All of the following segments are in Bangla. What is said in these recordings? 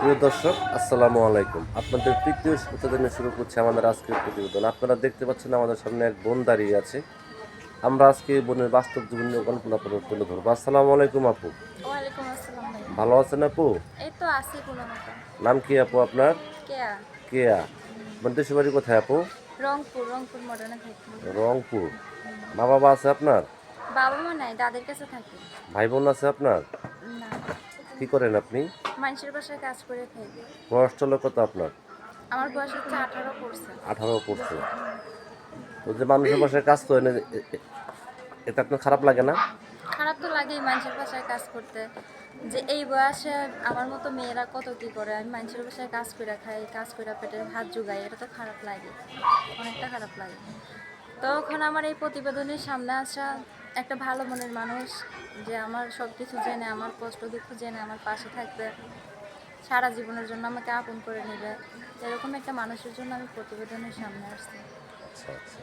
প্রিয় দর্শক আসসালামু আলাইকুম। আপনাদের তৃতীয় প্রতিদিনে শুরু করছে আমাদের আজকের প্রতিবেদন। আপনারা দেখতে পাচ্ছেন আমাদের সামনে এক বোন দাঁড়িয়ে আছে। আমরা আজকে বোনের বাস্তব জীবনের গল্প আপনাদের তুলে ধরবো। আসসালামু আলাইকুম আপু। ভালো আছেন আপু? এই তো আছি কোনো নাম কি আপু আপনার? কেয়া। কেয়া। বোন দেশের বাড়ি কোথায় আপু? রংপুর রংপুর মডার্নে থাকি। রংপুর। মা বাবা আছে আপনার? বাবা মা নাই দাদের কাছে থাকি। ভাই বোন আছে আপনার? না। কি করেন আপনি? মানুষের বাসায় কাজ করে খাই বয়স চলো কত আপনার? আমার বয়স হচ্ছে আঠারো পড়ছে। আঠারো পড়ছে। তো যে মানুষের বাসায় কাজ করেন এটা আপনার খারাপ লাগে না? খারাপ তো লাগেই মানুষের বাসায় কাজ করতে। যে এই বয়সে আমার মতো মেয়েরা কত কি করে? আমি মানুষের বাসায় কাজ করে খাই কাজ করে পেটের ভাত জোগাই এটা তো খারাপ লাগে। অনেকটা খারাপ লাগে। তখন আমার এই প্রতিবেদনের সামনে আসা একটা ভালো মনের মানুষ যে আমার সব কিছু জেনে আমার কষ্ট দুঃখ জেনে আমার পাশে থাকবে। সারা জীবনের জন্য আমাকে আপন করে নেবে। এরকম একটা মানুষের জন্য আমি প্রতিবেদনের সামনে আসছি। আচ্ছা আচ্ছা।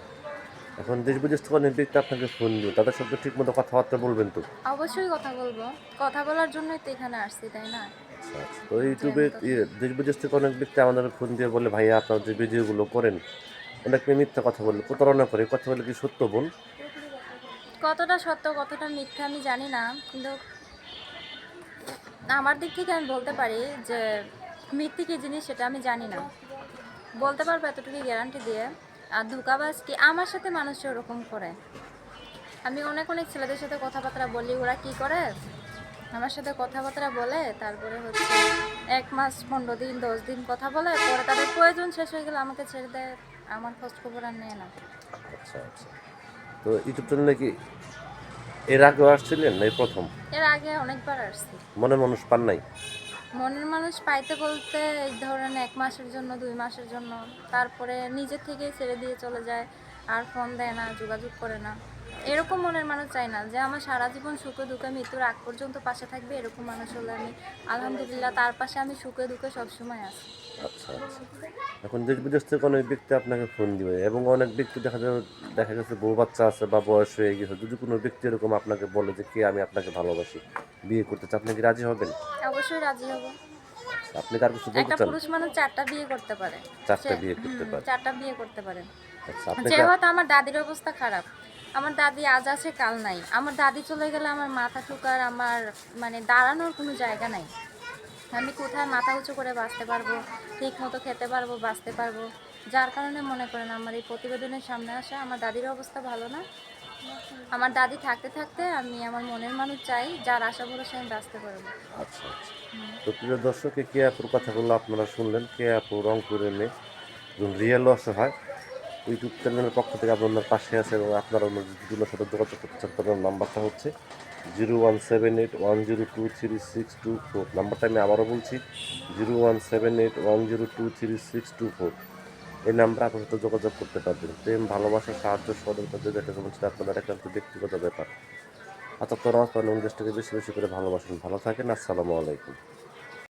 এখন দেশ বিদেশ থেকে অনেক ব্যক্তি আপনাকে ফোন দিও তাদের সঙ্গে ঠিক মতো কথাবার্তা বলবেন তো? অবশ্যই কথা বলব। কথা বলার জন্যই তো এখানে আসছি তাই না? আচ্ছা তো ইউটিউবে ইয়ে, দেশ বিদেশ থেকে অনেক ব্যক্তি আমাদের ফোন দিয়ে বলে ভাইয়া আপনার যে ভিডিওগুলো করেন অনেক মিথ্যা কথা বলে প্রতারণা করে কথা বলে কি সত্য বোন কতটা সত্য, কতটা মিথ্যা আমি জানি না, কিন্তু আমার দিক থেকে আমি বলতে পারি যে মিথ্যে কী জিনিস সেটা আমি জানি না। বলতে পারব এতটুকু গ্যারান্টি দিয়ে। আর ধোকাবাজ কি আমার সাথে মানুষ ওরকম করে? আমি অনেক অনেক ছেলেদের সাথে কথাবার্তা বলি, ওরা কি করে? আমার সাথে কথাবার্তা বলে, তারপরে হচ্ছে এক মাস, পনেরো দিন, দশ দিন কথা বলে, পরে তাদের প্রয়োজন শেষ হয়ে গেলে আমাকে ছেড়ে দেয়। আমার খোঁজ খবর আর নেয় না। আচ্ছা আচ্ছা। তো ইউটিউব চ্যানেলে কি এর আগেও আসছিলেন না এই প্রথম? এর আগে অনেকবার আসছি। মনে মানুষ পান নাই? মনের মানুষ পাইতে বলতে এই ধরেন এক মাসের জন্য দুই মাসের জন্য তারপরে নিজে থেকেই ছেড়ে দিয়ে চলে যায় আর ফোন দেয় না যোগাযোগ করে না। এরকম মনের মানুষ চাই না যে আমার সারা জীবন সুখে দুঃখে মৃত্যুর আগ পর্যন্ত পাশে থাকবে এরকম মানুষ হলে আমি আলহামদুলিল্লাহ তার পাশে আমি সুখে দুঃখে সবসময় আছি। আচ্ছা আচ্ছা। এখন দেশ বিদেশ থেকে অনেক ব্যক্তি আপনাকে ফোন দিবে এবং অনেক ব্যক্তি দেখা যায় দেখা গেছে বউ বাচ্চা আছে বা বয়স হয়ে গেছে। যদি কোনো ব্যক্তি এরকম আপনাকে বলে যে কে আমি আপনাকে ভালোবাসি বিয়ে করতে চাই আপনি কি রাজি হবেন? অবশ্যই রাজি হব। আপনি কার কিছু বলতে চান? পুরুষ মানুষ চারটা বিয়ে করতে পারে। চারটা বিয়ে করতে পারে। চারটা বিয়ে করতে পারে। আচ্ছা আপনি যে আমার দাদির অবস্থা খারাপ আমার দাদি আজ আছে কাল নাই। আমার দাদি চলে গেলে আমার মাথা ঠুকার আমার মানে দাঁড়ানোর কোনো জায়গা নাই। আমি কোথায় মাথা উঁচু করে বাঁচতে পারব, ঠিক মতো খেতে পারব, বাঁচতে পারব? যার কারণে মনে করেন আমার এই প্রতিবেদনের সামনে আসা, আমার দাদির অবস্থা ভালো না। আমার দাদি থাকতে থাকতে আমি আমার মনের মানুষ চাই, যার আশা ভরসা আমি বাঁচতে পারব। আচ্ছা আচ্ছা। তো প্রিয় কে আপুর কথাগুলো আপনারা শুনলেন? কে আপু রংপুরের মেয়ে এবং রিয়েল অসহায়। ইউটিউব চ্যানেলের পক্ষ থেকে আপনার পাশে আছে এবং আপনারা অন্যদের সাথে যোগাযোগ করতে চান তাদের নাম্বারটা হচ্ছে zero one seven eight one zero two three six two four. নাম্বারটা আমি আবারও বলছি, zero one seven eight one zero two three six two four. এই নাম্বারে আপনার সাথে যোগাযোগ করতে পারবেন। প্রেম, ভালোবাসা, সাহায্য, সহযোগিতা যদি একটা বলছে আপনাদের হচ্ছে ব্যক্তিগত ব্যাপার। আচ্ছা তোরা দেশটাকে বেশি বেশি করে ভালোবাসেন। ভালো থাকেন, আসসালামু আলাইকুম।